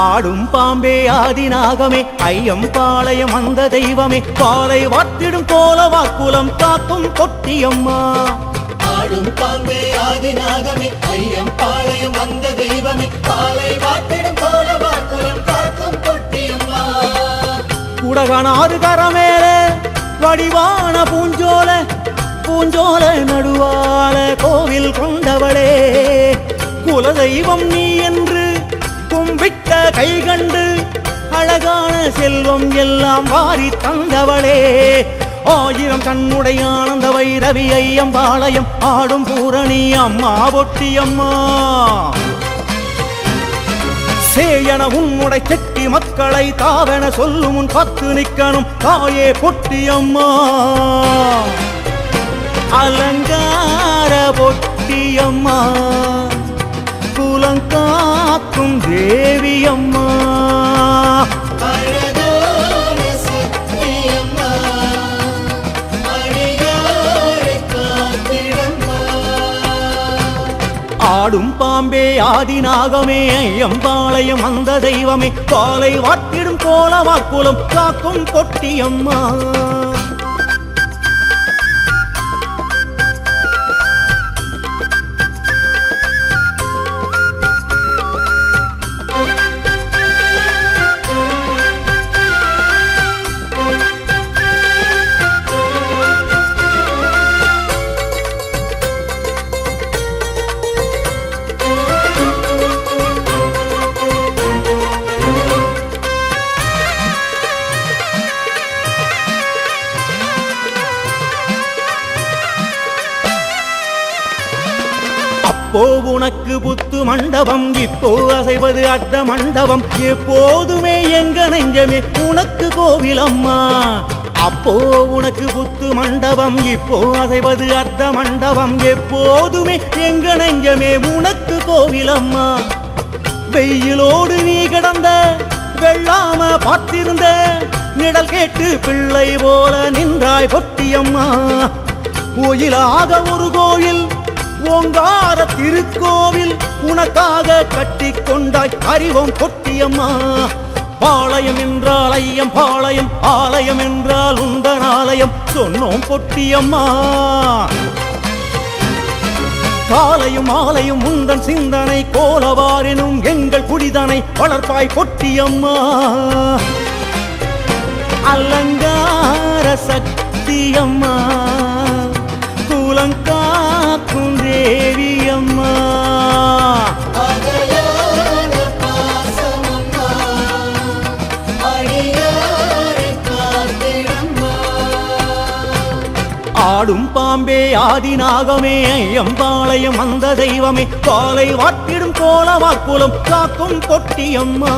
ஆடும் பாம்பே ஆதிநாகமே ஐயம் பாளையம் அந்த தெய்வமே. பாலை வாத்திடும் கோல வாக்குலம் காக்கும் கொட்டியம்மா. ஆடும் பாம்பே ஆதிநாகமே ஐயம் பாளையம் வந்த தெய்வமே. காலை வாட்டிடும் கோல வாக்குலம் காக்கும் பொட்டியம்மா குடகனாறு கரமேலே வடிவான பூஞ்சோல பூஞ்சோல நடுவால கோவில் கொண்டவளே. குலதெய்வம் நீ என்று கும்பிட்ட கை கண்டு அழகான செல்வம் எல்லாம் வாரி தந்தவளே. ஆயிரம் கண்ணுடைய ஆனந்த வைரவி ஐயம் பாளையம் ஆடும் பூரணி அம்மா பொட்டியம்மா சேயன உன்னுடைய செட்டி மக்களை தாவென சொல்லும் உன் பத்து நிக்கணும் தாயே பொட்டியம்மா அலங்கார பொட்டியம்மா குலங்காக்கும் தேவியம்மா. அழகான சக்தியம்மா அடியாரை காத்திடம்மா ஆடும் பாம்பே ஆதிநாகமே ஐயம்பாளையம் அந்த தெய்வமே. பாலை வாட்டிடும் கோல வாக்குலம் காக்கும் கொட்டியம்மா மண்டபம். இப்போ அசைவது அர்த்த மண்டபம். எப்போதுமே எங்க நெஞ்சமே உனக்கு கோவிலம்மா. அப்போ உனக்கு புத்து மண்டபம். இப்போ அசைவது அர்த்த மண்டபம். எப்போதுமே எங்க நெஞ்சமே உனக்கு கோவிலம்மா. வெயிலோடு நீ கிடந்த வெள்ளாம பார்த்திருந்த நிழல் கேட்டு பிள்ளை போல நின்றாய் பொட்டியம்மா. கோயிலாக ஒரு கோயில் ஓங்கார திருக்கோவில் உனக்காக கட்டி கொண்டாய். அறிவோம் கொட்டியம்மா. பாளையம் என்றால் ஐயம் பாளையம் ஆலயம் என்றால் உந்தன் ஆலயம். சொன்னோம் பொட்டியம்மா காலையும் ஆலையும் உந்தன் சிந்தனை கோலவாரினும் எங்கள் குடிதனை வளர்ப்பாய் பொட்டியம்மா அலங்கார சக்தியம்மா. குலங்காக்கும் தேவியம்மா. ஆடும் பாம்பே ஆதிநாகமே ஐயம்பாளையம் அந்த தெய்வமே. பாலை வாட்டிடும் கோல வாக்குலம் காக்கும் பொட்டியம்மா.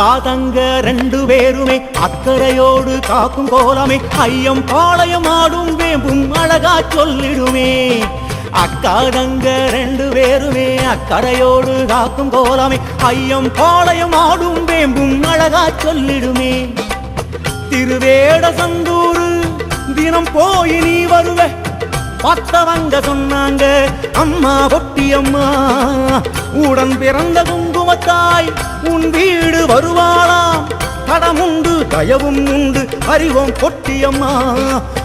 காதங்க ரெண்டு பேருமே அக்கறையோடு காக்கும் கோலமே ஐயம் பாளையம் ஆடும் வேம்பும் அழகா சொல்லிடுமே. அக்காதங்க ரெண்டு பேருமே அக்கறையோடு காக்கும் கோலமே ஐயம் பாளையம் ஆடும் வேம்பும் அழகா சொல்லிடுமே. திருவேட சந்தூரு தினம் போய் நீ வருவ. பத்தவங்க சொன்னாங்க அம்மா பொட்டி அம்மா உடன் பிறந்த குங்குமத்தாய் உன் வீடு வருவாளாம். கடமுண்டு தயவும் உண்டு அறிவோம் பொட்டியம்மா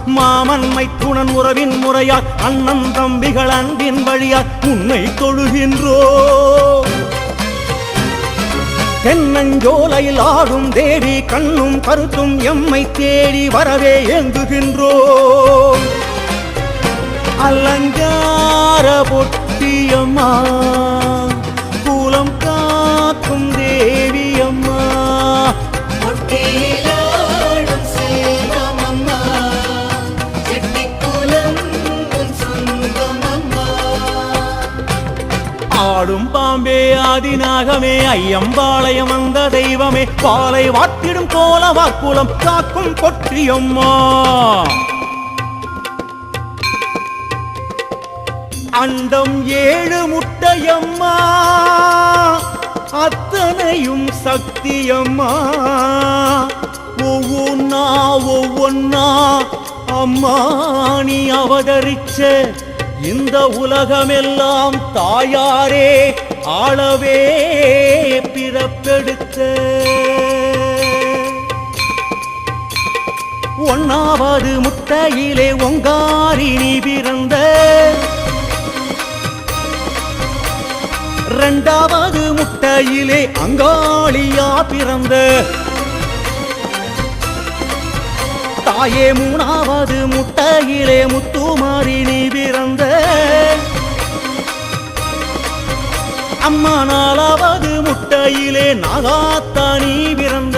மாமன்மை துணன் உறவின் முறையார் அண்ணன் தம்பிகள் அன்பின் வழியார் உன்னை தொழுகின்றோ. தென்னஞ்சோலையில் ஆடும் தேவி கண்ணும் கருத்தும் எம்மை தேடி வரவே ஏங்குகின்றோம் அலங்கார பொட்டியம்மா கூலம் காக்கும் தேவியம்மா. சொந்தமம்மா. ஆடும் பாம்பே ஆதிநாகமே ஐயம்பாளையம் வந்த தெய்வமே. பாலை வாட்டிடும் கோல வாக்குலம் காக்கும் பொற்றியம்மா அண்டம் ஏழு முட்டையம்மா. அத்தனையும் சக்தியம்மா. ஒவ்வொன்னா ஒவ்வொன்னா அம்மா நீ அவதரிச்ச இந்த உலகமெல்லாம் தாயாரே ஆளவே பிறப்பெடுத்த. ஒன்னாவது முட்டையிலே ஒங்காரி நீ பிறந்த. இரண்டாவது முட்டையிலே அங்காளியா பிறந்த. தாயே மூணாவது முட்டையிலே முத்துமாரி நீ பிறந்த. அம்மா நாலாவது முட்டையிலே நாகாத்தா நீ பிறந்த.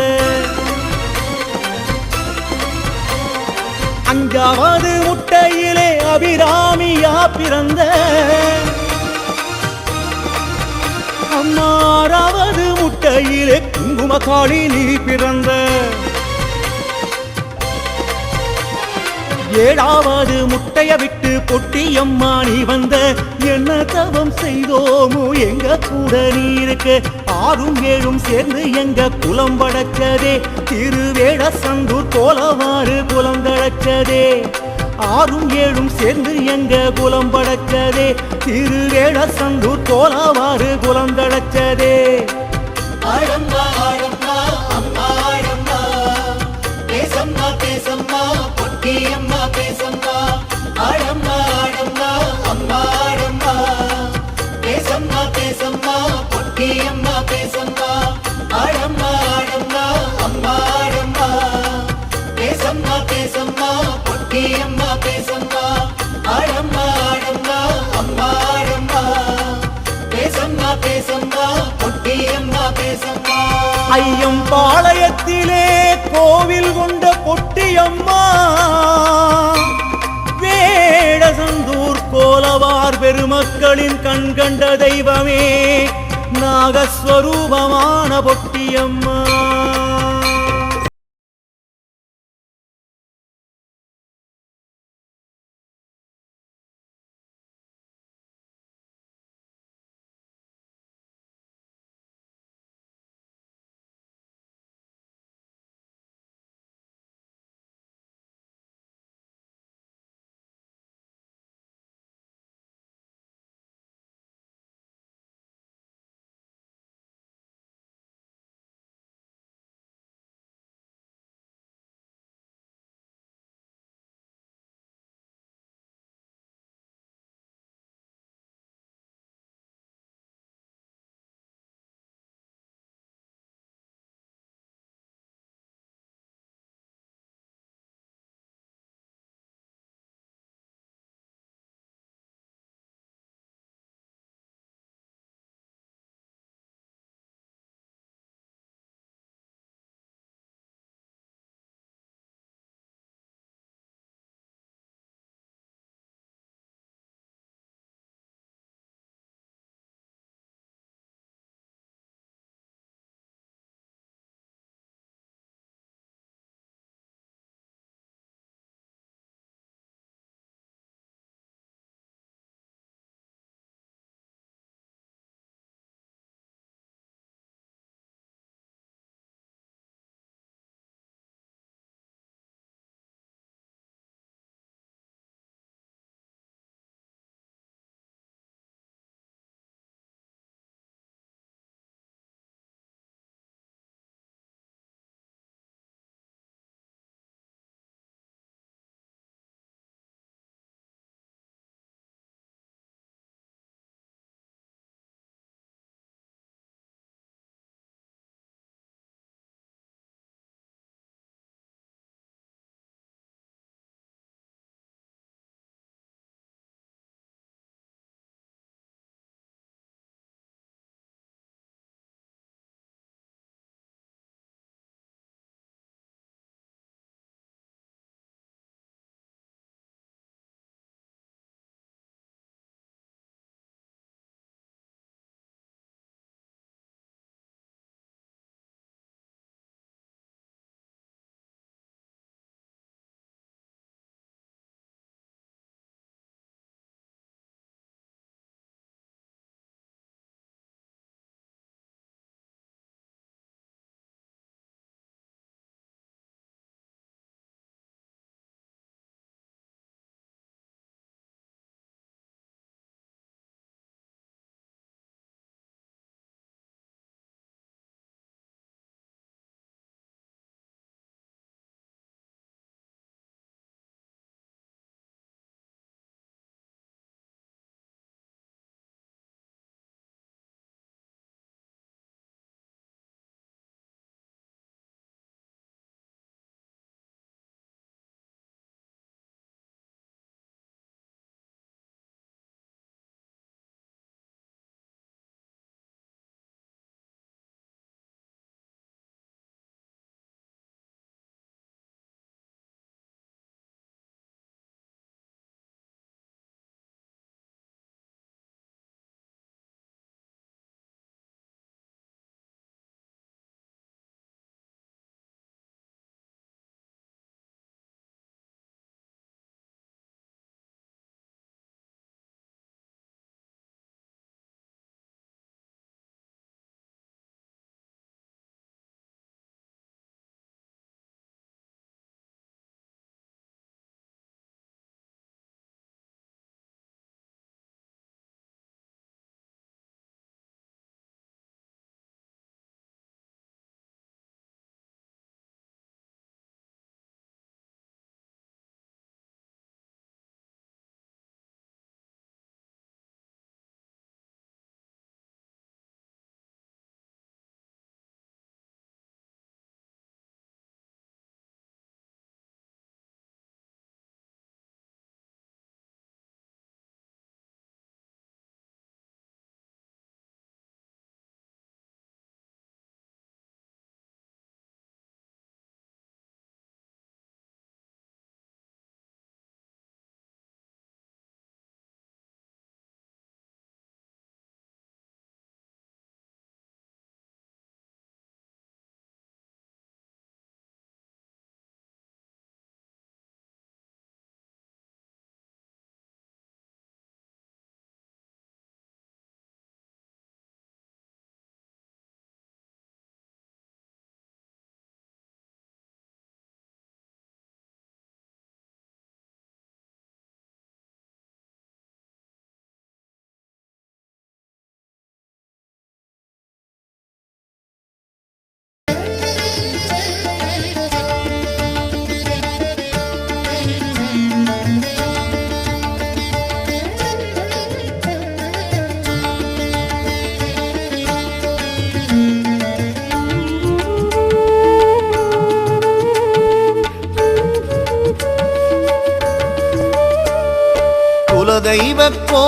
அஞ்சாவது முட்டையிலே அபிராமியா பிறந்த. அம்மாறாவது முட்டையிலே குங்குமக்காளி நீ பிறந்த. ஏழாவது முட்டைய விட்டு பொட்டியம்மா நீ வந்த. என்ன தவம் செய்தோமோ எங்க கூட நீ இருக்க. ஆறும் ஏழும் சேர்ந்து எங்க குலம் வடச்சதே திருவேட சந்தூர் கோலவாறு குலம் தழைச்சதே ஆறும் ஏழும் சேர்ந்து எங்க குலம் படைச்சதே திருவேட சந்தூர் கோலவாறு குலம் தழைச்சதே ஆழம்மா ஐயம் பாளையத்திலே கோவில் கொண்ட பொட்டியம்மா. வேடசந்தூர் கோலவார் பெருமக்களின் கண் கண்ட தெய்வமே நாகஸ்வரூபமான பொட்டியம்மா.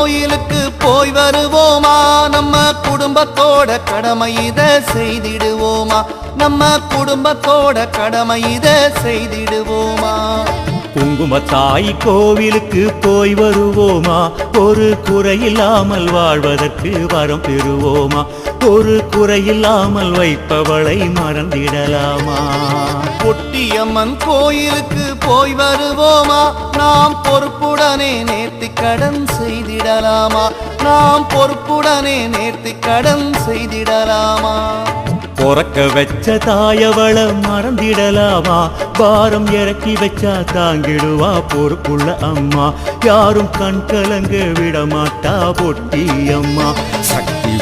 கோயிலுக்கு போய் வருவோமா? நம்ம குடும்பத்தோட கடமை இத செய்திடுவோமா? நம்ம குடும்பத்தோட கடமை இத செய்திடுவோமா? குங்குமத்தாய் கோவிலுக்கு போய் வருவோமா? ஒரு குறையில்லாமல் வாழ்வதற்கு வரம் பெறுவோமா? ஒரு குறையில்லாமல் வைப்பவளை மறந்திடலாமா? பொட்டியம்மன் கோயிலுக்கு போய் வருவோமா? நாம் பொறுப்புடனே நேர்த்தி கடன் செய்திடலாமா? நாம் பொறுப்புடனே நேர்த்தி கடன் செய்திடலாமா? பொறக்க வச்ச தாயவள மறந்திடலாமா? பாரம் இறக்கி வச்சா தாங்கிடுவா பொறுப்புள்ள அம்மா. யாரும் கண் கலங்க விட மாட்டா பொட்டி அம்மா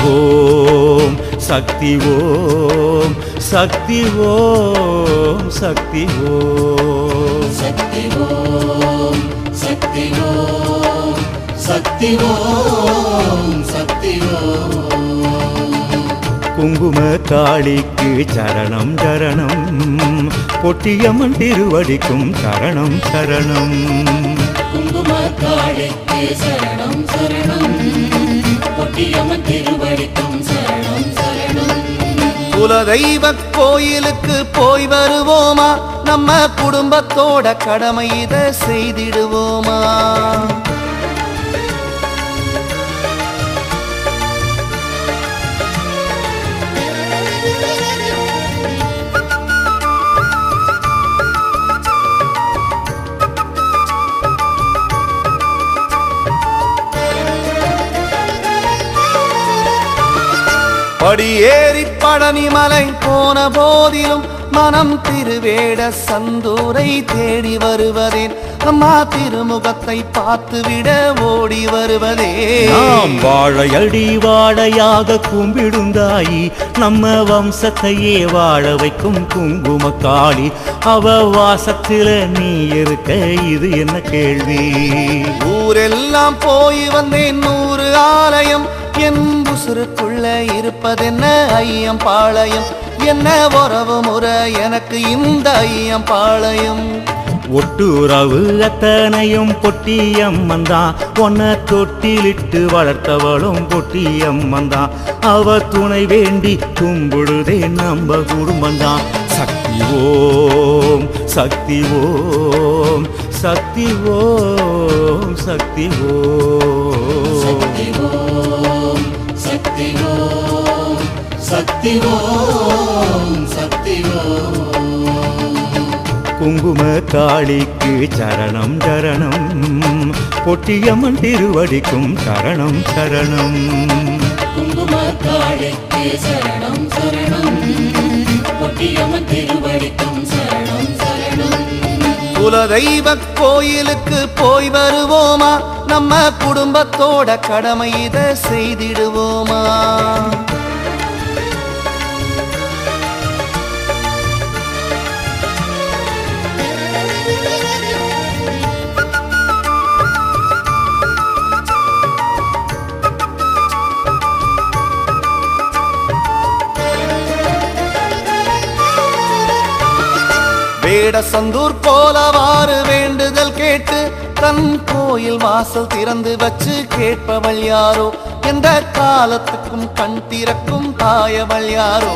ஓம் சக்தி ஓம் சக்தி ஓம் சக்தி ஓம். சக்தி ஓம் சக்தி ஓம் சக்தி ஓம் சக்தி ஓம். குங்கும காளிக்கு சரணம் சரணம். பொட்டியம்மன் திருவடிக்கும் சரணம் சரணம். குங்கும காளிக்கு சரணம் சரணம். பொட்டியம்மன் திருவடிக்கும் சரணம் சரணம். குலதெய்வ கோயிலுக்கு போய் வருவோமா? நம்ம குடும்பத்தோட கடமை இதை செய்திடுவோமா? படியேறி பழனி மலை போன போதிலும் மனம் திருவேட சந்தூரை தேடி வருவதேன். அம்மா திருமுகத்தை பார்த்துவிட ஓடி வருவதே. நாம் வாழையடி வாழையாக கும்பிடுந்தாயி நம்ம வம்சத்தையே வாழ வைக்கும் குங்கும காளி அவ வாசத்தில நீ இருக்க இது என்ன கேள்வி? ஊரெல்லாம் போய் வந்தேன் நூறு ஆலயம். என் உசுருக்குள்ள இருப்பதென்ன ஐயம் பாளையம்? என்ன உறவு முறை? எனக்கு இந்த ஐயம் பாளையம். ஒட்டுறவு அத்தனையும் பொட்டியம்மன் தான். உன்னை தொட்டிலிட்டு வளர்த்தவளும் பொட்டியம்மன் தான். அவ துணை வேண்டி கும்பிடுதே நம்ம குடும்பம்தான் சக்தி ஓம் சக்தி ஓம் சக்தி ஓம் சக்தி ஓம் சக்தி ஓம். சக்தி ஓம் சக்தி ஓம் சக்தி ஓம் குங்கும காளிக்கு சரணம் சரணம். பொட்டியம்மன் திருவடிக்கும் சரணம் சரணம். குங்கும காளிக்கு சரணம் சரணம். பொட்டியம்மன் சரணம் குலதெய்வ கோயிலுக்கு போய் வருவோமா? நம்ம குடும்பத்தோட கடமை இதை செய்திடுவோமா? வேட சந்தூர் போலவாறு வேண்டுதல் கேட்டு தன் கோயில் வாசல் திறந்து வச்சு கேட்பவள் யாரோ? எந்த காலத்துக்கும் கண் திறக்கும் தாயவள் யாரோ?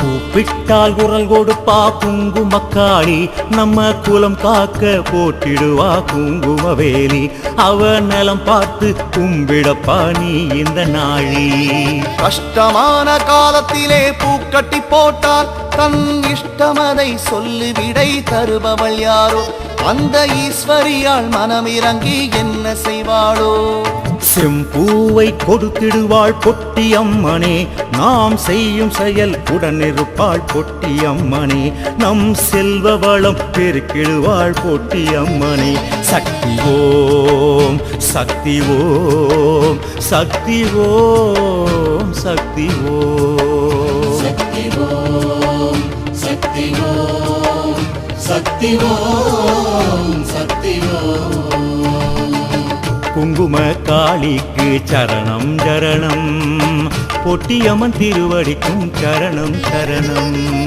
கூப்பிட்டால் குரல் கொடுப்பா குங்குமக்காளி நம்ம குலம் காக்க போட்டிடுவா குங்குமவேலி அவ நலம் பார்த்து கும்பிடப்பா நீ இந்த நாழி. கஷ்டமான காலத்திலே பூக்கட்டி போட்டால் தன் இஷ்டமதை சொல்லி விடை தருபவள் யாரோ? அந்த ஈஸ்வரியாள் மனமிறங்கி என்ன செய்வாளோ? செம்பூவை கொடுத்திடுவாள் பொட்டியம்மனே. நாம் செய்யும் செயல் உடனிருப்பாள் பொட்டியம்மனே. நம் செல்வ வளம் பெருக்கிடுவாள் பொட்டியம்மனே. சக்தி ஓம் சக்தி ஓம் சக்தி ஓம் சக்தி ஓம். சக்தி ஓம் சக்தி ஓம் சக்தி ஓம் சக்தி ஓம். குங்கும காளிக்கு சரணம் சரணம். பொட்டியம்மன் திருவடிக்கும் சரணம் சரணம்.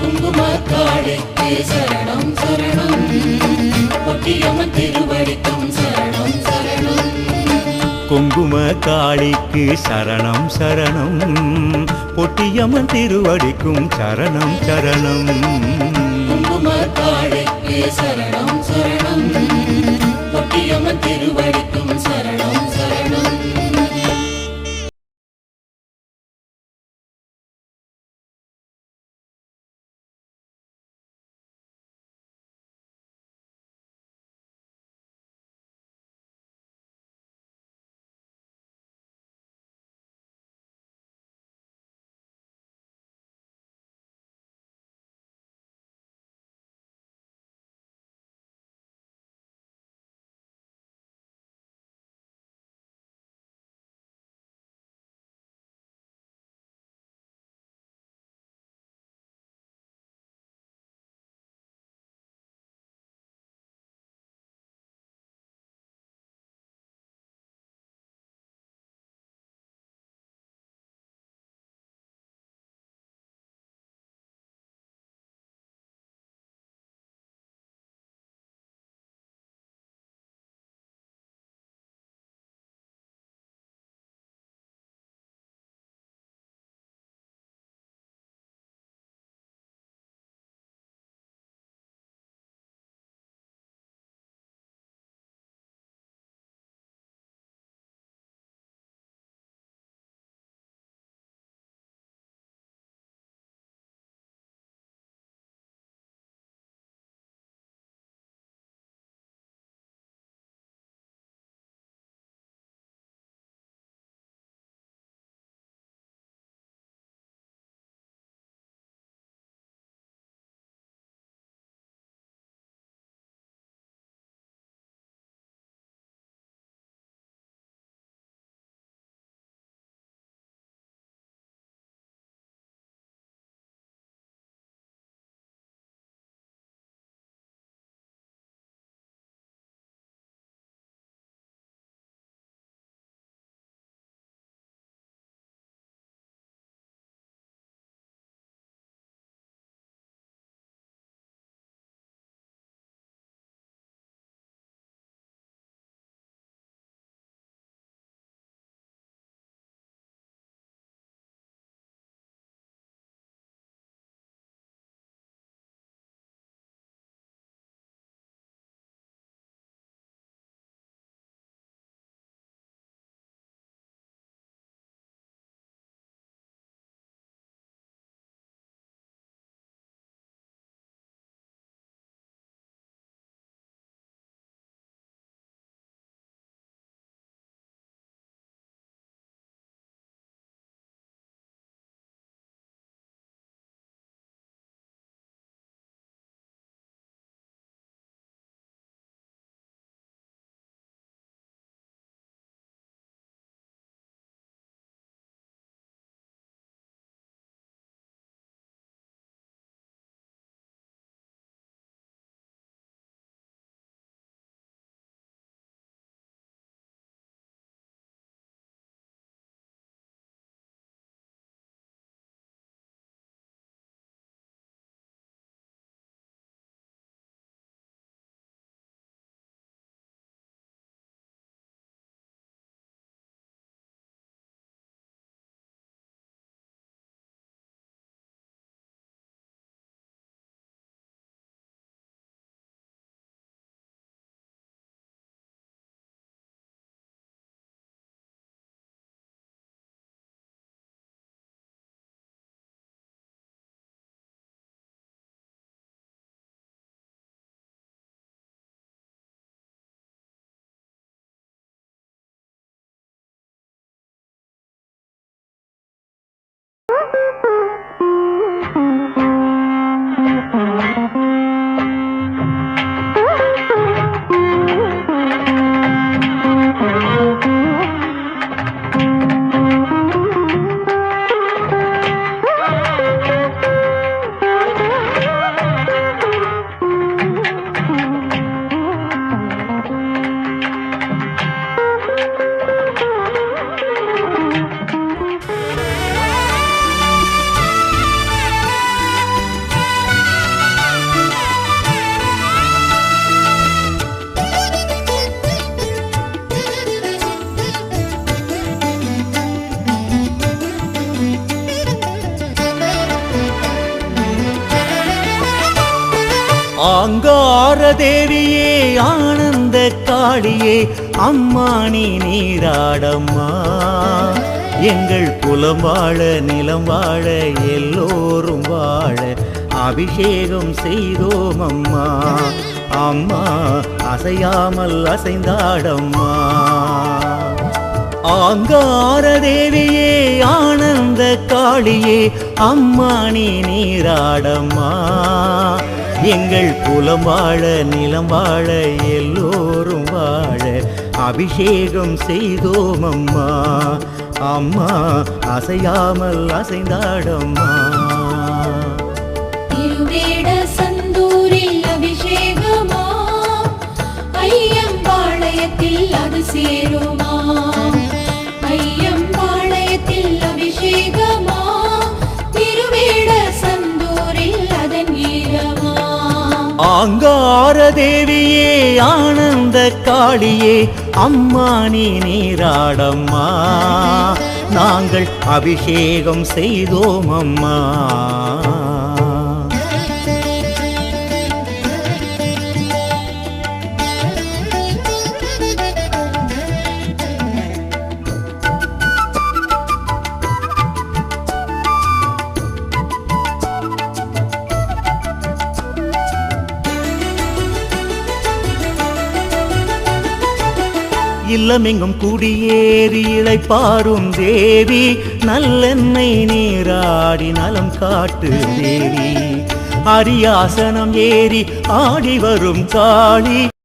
குங்கும காளிக்கு சரணம் சரணம். பொட்டியம்மன் திருவடிக்கும் சரணம் சரணம். காளிக்கு சரணம் சரணம். பொட்டியம்மன் திருவடிக்கும் சரணம் சரணம். குங்கும காளைக்கு சரணம் சரணம். பொட்டியம்மன் திருவடிக்கும் சரணம். தேவியே ஆனந்த காளியே அம்மா நீ நீராடம்மா. எங்கள் குலம் வாழ நிலம் வாழ எல்லோரும் வாழ அபிஷேகம் செய்தோம் அம்மா அம்மா அசையாமல் அசைந்தாடம்மா. ஆங்கார தேவியே ஆனந்த காளியே அம்மா நீ நீராடம்மா. எங்கள் குலம் வாழ நிலம் வாழ எல்லோரும் வாழ. அபிஷேகம் செய்தோம் அம்மா. அம்மா அசையாமல் அசைந்தாடம்மா. ஆங்கார தேவியே ஆனந்த காளியே அம்மா நீ நீராடம்மா. நாங்கள் அபிஷேகம் செய்தோம் அம்மா. உள்ளமெங்கும் குடியேறி இழைப்பாரும் தேவி நல்லெண்ணெய் நீராடி நலம் காட்டு தேவி. அரியாசனம் ஏறி ஆடி வரும் காளி.